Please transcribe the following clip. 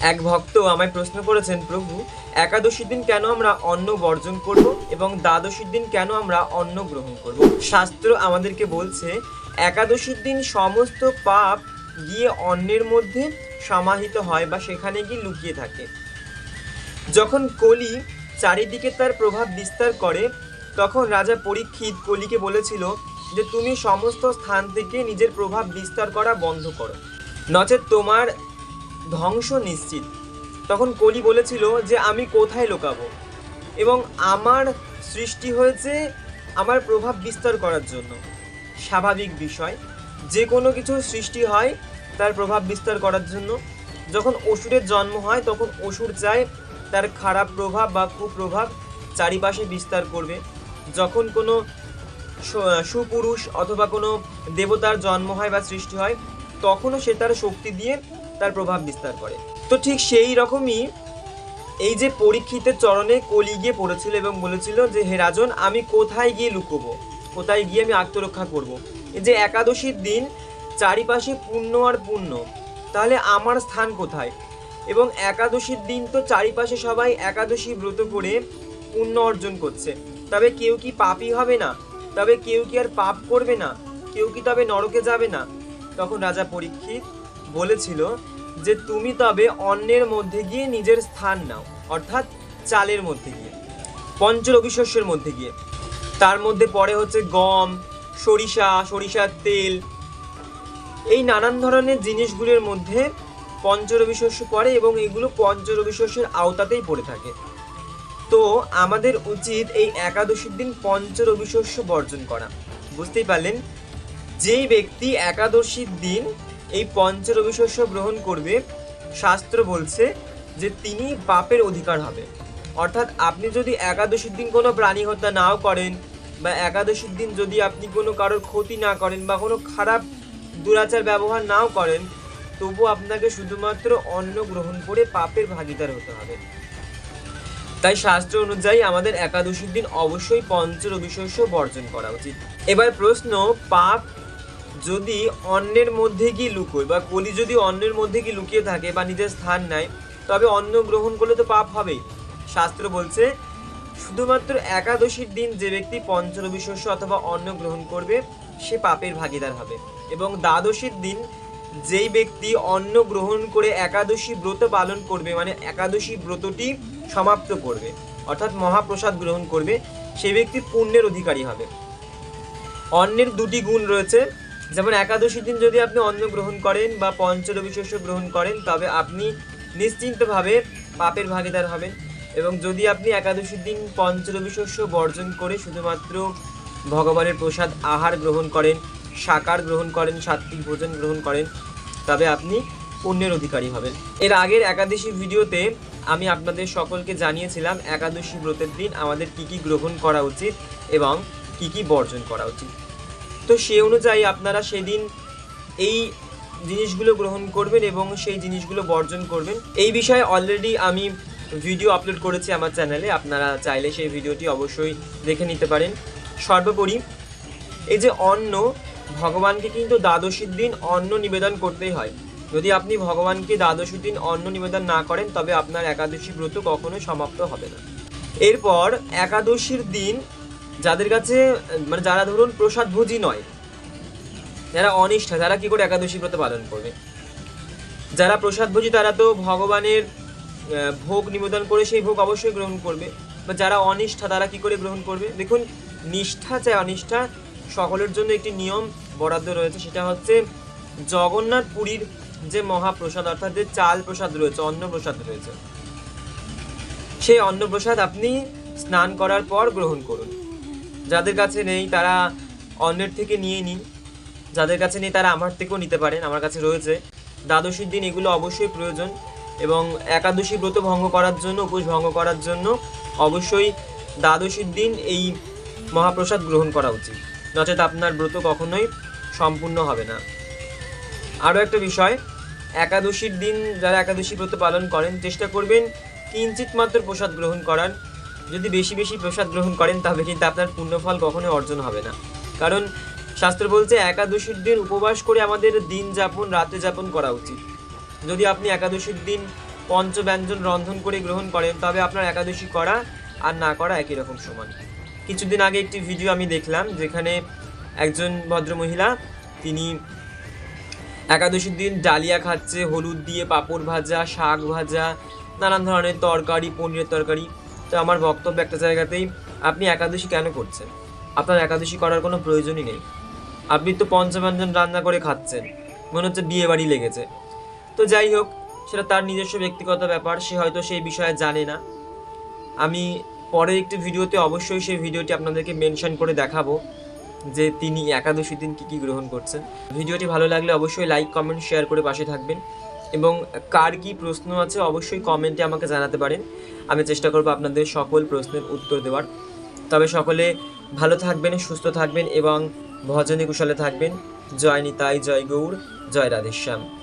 এক ভক্ত আমায় প্রশ্ন করেছেন, প্রভু, একাদশীর দিন কেন আমরা অন্ন বর্জন করব এবং দ্বাদশীর দিন কেন আমরা অন্ন গ্রহণ করব? শাস্ত্র আমাদেরকে বলছে, একাদশীর দিন সমস্ত পাপ গিয়ে অন্নের মধ্যে সমাহিত হয় বা সেখানে গিয়ে লুকিয়ে থাকে। যখন কলি চারিদিকে তার প্রভাব বিস্তার করে, তখন রাজা পরীক্ষিত কলিকে বলেছিল যে, তুমি সমস্ত স্থান থেকে নিজের প্রভাব বিস্তার করা বন্ধ করো। নচেত তোমার ধ্বংস নিশ্চিত। তখন কলি বলেছিল যে আমি কোথায় লুকাবো এবং আমার সৃষ্টি হয়েছে আমার প্রভাব বিস্তার করার জন্য। স্বাভাবিক বিষয়, যে কোনো কিছু সৃষ্টি হয় তার প্রভাব বিস্তার করার জন্য। যখন অসুরের জন্ম হয়, তখন অসুর চায় তার খারাপ প্রভাব বা কুপ্রভাব চারিপাশে বিস্তার করবে। যখন কোনো সুপুরুষ অথবা কোনো দেবতার জন্ম হয় বা সৃষ্টি হয়, তখনও সে তার শক্তি দিয়ে তার প্রভাব বিস্তার করে। তো ঠিক সেই রকমই এই যে পরীক্ষিতের চরণে কলি গিয়ে পড়েছিল এবং বলেছিল যে, হে রাজন, আমি কোথায় গিয়ে লুকোবো? কোথায় গিয়ে আমি আত্মরক্ষা করব। এই যে একাদশীর দিন, চারিপাশে পুণ্য আর পুণ্য তাহলে আমার স্থান কোথায়? এবং একাদশীর দিন তো চারিপাশে সবাই একাদশী ব্রত করে পুণ্য অর্জন করছে। তবে কেউ কি পাপই হবে না? তবে কেউ কি আর পাপ করবে না? কেউ কি তবে নরকে যাবে না? তখন রাজা পরীক্ষিত বলেছিল যে তুমি তবে অন্যের মধ্যে গিয়ে নিজের স্থান নাও, অর্থাৎ চালের মধ্যে গিয়ে পঞ্চ রবিশস্যের মধ্যে গিয়ে। তার মধ্যে পড়ে হচ্ছে গম, সরিষা, সরিষার তেল। এই নানান ধরনের জিনিসগুলির মধ্যে পঞ্চরবি শস্য পড়ে এবং এগুলো পঞ্চরবি শস্যের আওতাতেই পড়ে থাকে। তো আমাদের উচিত এই একাদশীর দিন পঞ্চরবি শস্য বর্জন করা। বুঝতেই পারলেন? যেই ব্যক্তি একাদশীর দিন এই পঞ্চরবি শস্য গ্রহণ করবে, শাস্ত্র বলছে যে তিনি পাপের অধিকার হবে। অর্থাৎ আপনি যদি একাদশীর দিন কোনো প্রাণী হত্যা নাও করেন বা একাদশীর দিন যদি আপনি কোনো কারোর ক্ষতি না করেন বা কোনো খারাপ দুরাচার ব্যবহার নাও করেন, তবু আপনাকে শুধুমাত্র অন্ন গ্রহণ করে পাপের ভাগিদার হতে হবে। তাই শাস্ত্র অনুযায়ী আমাদের একাদশীর দিন অবশ্যই পঞ্চ রবিশস্য বর্জন করা উচিত। এবার প্রশ্ন, পাপ যদি অন্যের মধ্যে গিয়ে লুকোয় বা কলি যদি অন্যের মধ্যে গিয়ে লুকিয়ে থাকে বা নিজের স্থান নেয় তবে অন্ন গ্রহণ করলে তো পাপ হবেই। শাস্ত্র বলছে, শুধুমাত্র একাদশীর দিন যে ব্যক্তি পঞ্চরবি শস্য অথবা অন্ন গ্রহণ করবে, সে পাপের ভাগিদার হবে। এবং দ্বাদশীর দিন যেই ব্যক্তি অন্ন গ্রহণ করে একাদশী ব্রত পালন করবে মানে একাদশী ব্রতটি সমাপ্ত করবে, অর্থাৎ মহাপ্রসাদ গ্রহণ করবে সেই ব্যক্তি পুণ্যের অধিকারী হবে। অন্যের দুটি গুণ রয়েছে যেমন একাদশী দিন যদি আপনি অন্ন গ্রহণ করেন বা পঞ্চরবি শস্য গ্রহণ করেন, তবে আপনি নিশ্চিন্তভাবে পাপের ভাগিদার হবেন। এবং যদি আপনি একাদশীর দিন পঞ্চরবি শস্য বর্জন করে শুধুমাত্র ভগবানের প্রসাদ আহার গ্রহণ করেন, সাকার গ্রহণ করেন, সাত্বিক ভোজন গ্রহণ করেন, তবে আপনি পুণ্যের অধিকারী হবেন। এর আগের একাদশী ভিডিওতে আমি আপনাদের সকলকে জানিয়েছিলাম, একাদশী ব্রতের দিন আমাদের কি কি গ্রহণ করা উচিত এবং কি কি বর্জন করা উচিত। তো সে অনুযায়ী আপনারা সেদিন এই জিনিসগুলো গ্রহণ করবেন এবং সেই জিনিসগুলো বর্জন করবেন। এই বিষয়ে অলরেডি আমি ভিডিও আপলোড করেছি আমার চ্যানেলে আপনারা চাইলে সেই ভিডিওটি অবশ্যই দেখে নিতে পারেন। সর্বোপরি এই যে অন্ন, ভগবানকে কিন্তু দ্বাদশীর দিন অন্ন নিবেদন করতেই হয়। যদি আপনি ভগবানকে দ্বাদশীর দিন অন্ন নিবেদন না করেন, তবে আপনার একাদশী ব্রত কখনোই সমাপ্ত হবে না। এরপর একাদশীর দিন যাদের কাছে মানে যারা ধরুন প্রসাদ ভোজি নয়, যারা অনিষ্ঠা, যারা কি করে একাদশী ব্রত পালন করবে? যারা প্রসাদ ভোজি, তারা তো ভগবানের ভোগ নিবেদন করে সেই ভোগ অবশ্যই গ্রহণ করবে। বা যারা অনিষ্ঠা, তারা কি করে গ্রহণ করবে? দেখুন, নিষ্ঠা চাই, অনিষ্ঠা সকলের জন্য একটি নিয়ম বরাদ্দ রয়েছে, সেটা হচ্ছে জগন্নাথ পুরীর যে মহাপ্রসাদ, অর্থাৎ যে চাল প্রসাদ রয়েছে, অন্ন প্রসাদ রয়েছে। সেই অন্নপ্রসাদ আপনি স্নান করার পর গ্রহণ করুন। যাদের কাছে নেই, তারা অন্যের থেকে নিয়ে নিন। যাদের কাছে নেই, তারা আমার থেকেও নিতে পারেন, আমার কাছে রয়েছে। দ্বাদশীর দিন এগুলো অবশ্যই প্রয়োজন এবং একাদশী ব্রত ভঙ্গ করার জন্য, উপোস ভঙ্গ করার জন্য অবশ্যই দ্বাদশীর দিন এই মহাপ্রসাদ গ্রহণ করা উচিত। নচেত আপনার ব্রত কখনোই সম্পূর্ণ হবে না। আরও একটা বিষয়, একাদশীর দিন যারা একাদশী ব্রত পালন করেন, চেষ্টা করবেন কিঞ্চিত মাত্র প্রসাদ গ্রহণ করার। যদি বেশি বেশি প্রসাদ গ্রহণ করেন, তবে কিন্তু আপনার পুণ্যফল কখনোই অর্জন হবে না। কারণ শাস্ত্র বলছে, একাদশীর দিন উপবাস করে আমাদের দিন যাপন, রাতে যাপন করা উচিত। যদি আপনি একাদশীর দিন পঞ্চব্যঞ্জন রন্ধন করে গ্রহণ করেন, তবে আপনার একাদশী করা আর না করা একই রকম সমান। কিছুদিন আগে একটি ভিডিও আমি দেখলাম, যেখানে একজন ভদ্রমহিলা, তিনি একাদশীর দিন ডালিয়া খাচ্ছে, হলুদ দিয়ে পাঁপড় ভাজা, শাক ভাজা, নানান ধরনের তরকারি, পনিরের তরকারি। তো আমার বক্তব্য একটা জায়গাতেই আপনি একাদশী কেন করছেন? আপনার একাদশী করার কোনো প্রয়োজনই নেই। আপনি তো পঞ্চব্যঞ্জন রান্না করে খাচ্ছেন। মনে হচ্ছে বিয়ে বাড়ি লেগেছে। তো যাই হোক, সেটা তার নিজস্ব ব্যক্তিগত ব্যাপার, সে হয়তো সেই বিষয়ে জানে না। আমি পরে একটি ভিডিওতে অবশ্যই সেই ভিডিওটি আপনাদেরকে মেনশন করে দেখাবো যে তিনি একাদশী দিন কী কী গ্রহণ করছেন। ভিডিওটি ভালো লাগলে অবশ্যই লাইক, কমেন্ট, শেয়ার করে পাশে থাকবেন। এবং কার কি প্রশ্ন আছে অবশ্যই কমেন্টে আমাকে জানাতে পারেন। আমি চেষ্টা করব আপনাদের সকল প্রশ্নের উত্তর দেওয়ার। তবে সকলে ভালো থাকবেন, সুস্থ থাকবেন এবং ভজনে কুশলে থাকবেন। জয় নিতাই, জয় গৌর, জয় রাধেশ্যাম।